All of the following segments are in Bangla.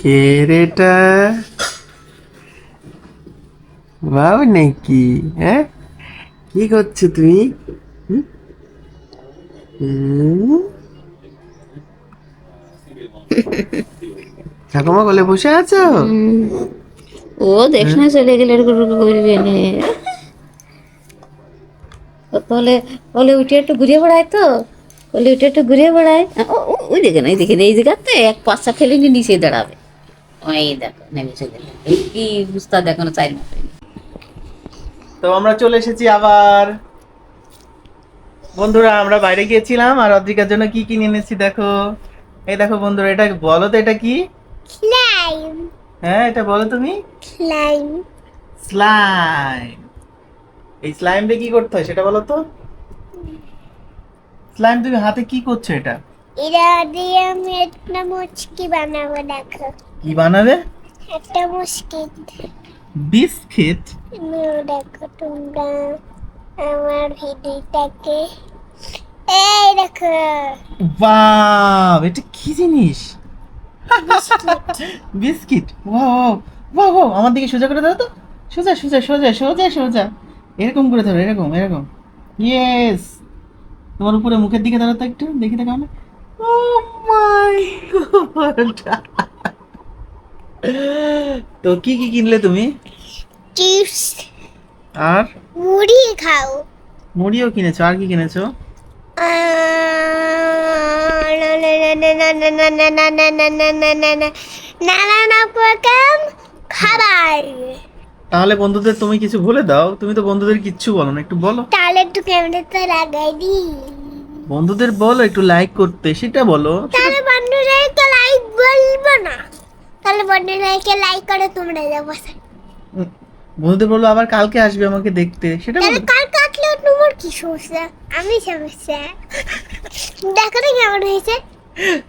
কে রেটা নাকি হ্যাঁ? কি করছ তুমি? ঠাকুমা বলে বসে আছো? ও দেখ না চলে গেলে করবে নে। বলে উঠে একটু ঘুরিয়ে বেড়ায় তো। বলে উঠে একটু ঘুরিয়ে বেড়ায়। ওই দেখে না এই দেখে না এই জায়গাতে এক পাঁচটা ঠেলে নিয়ে নিচে দাঁড়াবে। ওই দেখো নেমে চলে কি চাই না তো আমরা চলে এসেছি আবার। বন্ধুরা আমরা বাইরে গিয়েছিলাম আর অদ্রিকার জন্য কি কিনে এনেছি দেখো। এই দেখো বন্ধুরা এটা বলো তো এটা কি? স্লাইম হ্যাঁ এটা বলো তুমি? স্লাইম স্লাইম এই স্লাইম দিয়ে কি করতে হয় সেটা বলো তো। স্লাইম তুমি হাতে কি করছ এটা? এটা দিয়ে আমি একটা মুচকি বানাবো দেখো। কি বানাবে একটা মুচকি বিস্কিট। দেখো তোমরা আমার ভিডিওটাকে এই দেখো। বাহ এটা কি জিনিস? বিস্কিট। ওয়াও ওয়াও ওয়াও আমার দিকে সোজা করে দাও তো। সোজা সোজা সোজা সোজা সোজা। এরকম করে ধরো এরকম এরকম। ইয়েস তোমার উপরে মুখের দিকে দাঁড়াতো একটু দেখি দেখা মানে ও মাই গড তো কি কি কিনলে তুমি চিপস আর মুড়ি খাও মুড়িও কিনেছো আর কি কিনেছো নানা রকম খাবার তাহলে বন্ধুদের তুমি কিছু বলে দাও তুমি তো বন্ধুদের কিচ্ছু বলো না একটু বলো তাহলে একটু ক্যামেরাটা লাগাই দি বন্ধুদের বলো একটু লাইক করতে সেটা বলো তাহলে বন্ধুদেরকে লাইক বলব না তাহলে বন্ধুদেরকে লাইক করে তোমরা যাব বন্ধুদের বলব আবার কালকে আসবে আমাকে দেখতে। সেটা বলো কাল কাটলেও তোমার কি সমস্যা? আমি সমস্যা। দেখো না কেমন হয়েছে?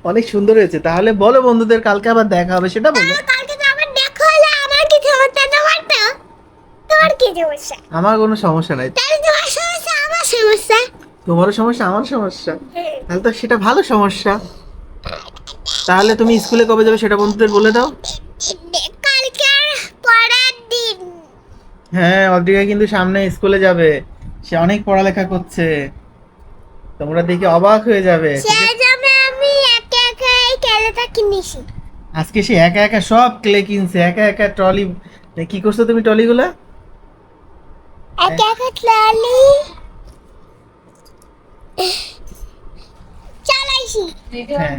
অনেক সুন্দর হয়েছে। তাহলে বলো বন্ধুদের কালকে আবার দেখা হবে সেটা বলো। কালকে তো আবার দেখো হলে আমার কি সমস্যা তোমার তো? তোমার কি সমস্যা? আমার কোনো সমস্যা নাই। তাহলে তোমার সমস্যা আমার সমস্যা? তোমারও সমস্যা আমার সমস্যা। তাহলে তো সেটা ভালো সমস্যা। তাহলে তুমি স্কুলে কবে যাবে সেটা বন্ধুদের বলে দাও। কালকে আর পরের দিন। হ্যাঁ অদ্রিকা কিন্তু সামনে স্কুলে যাবে। সে অনেক পড়ালেখা করছে। তোমরা দেখে অবাক হয়ে যাবে। সেই জন্য আমি একে একে এই কেলেটা কিনেছি। আজকে সে একা একা সব ক্লে কিনছে একা একা ট্রলি। কি করছ তুমি ট্রলিগুলা? একে একে ট্রলি। চালাইছি হ্যাঁ।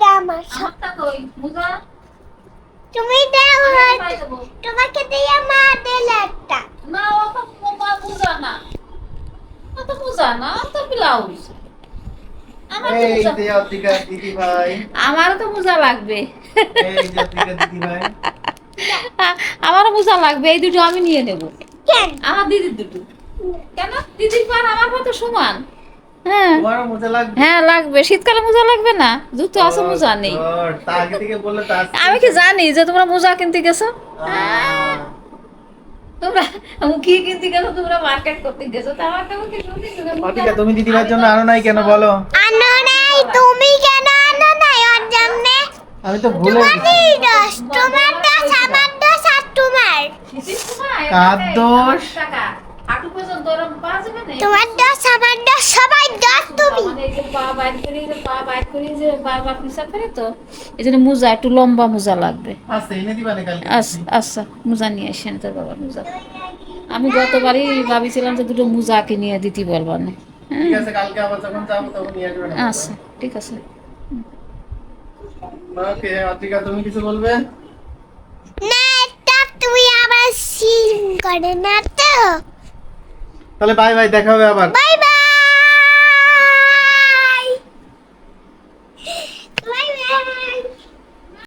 আমার তুমি দাও তোমাকে দিয়ে মা দিল একটা। না অত বুঝা না। অত বুঝা না ব্লাউজ। তো ভাই। আমারও তো মোজা লাগবে। আমারও মোজা লাগবে এই দুটো আমি নিয়ে নেব। কেন? আমার দিদির দুটো। কেন? দিদির পর আমার পা তো সমান। হ্যাঁ। লাগবে? হ্যাঁ লাগবে। শীতকালে মোজা লাগবে না। জুতো আছে মোজা নেই। আমি কি জানি যে তোমরা মোজা কিনতে গেছো? আহ, তোমরা কি কিনতে গেছো? তোমরা মার্কেট করতে গেছো। তা আমার কেমন কি শুনি তোমরা মোজা- অদ্রিকা তুমি দিদি জন্য আনো নাই কেন বলো? আনো নাই? তুমি কেন আনো নাই ওর জন্য? আমি তো ভুলে তোমার গেছি। তোমার দোষ আমার দোষ আর তোমার। কার দোষ? তোমার দোষ আমার দোষ সবাই দোষ তুমি এই যে পা বাইর করে যে পা বাইর করে যে বারবার পিসা করে তো এই জন্য মোজা একটু লম্বা মোজা লাগবে। আচ্ছা আচ্ছা আচ্ছা মোজা নিয়ে আসেন তোর বাবার মোজা। আমি গতবারই ভাবিছিলাম যে দুটো মোজা কিনে দিতে বলবার না নিয়ে আচ্ছা ঠিক আছে। ওকে অদ্রিকা তুমি কিছু বলবে? না এটা তুমি আবার সিন করে না তো। তাহলে বাই বাই দেখা হবে আবার।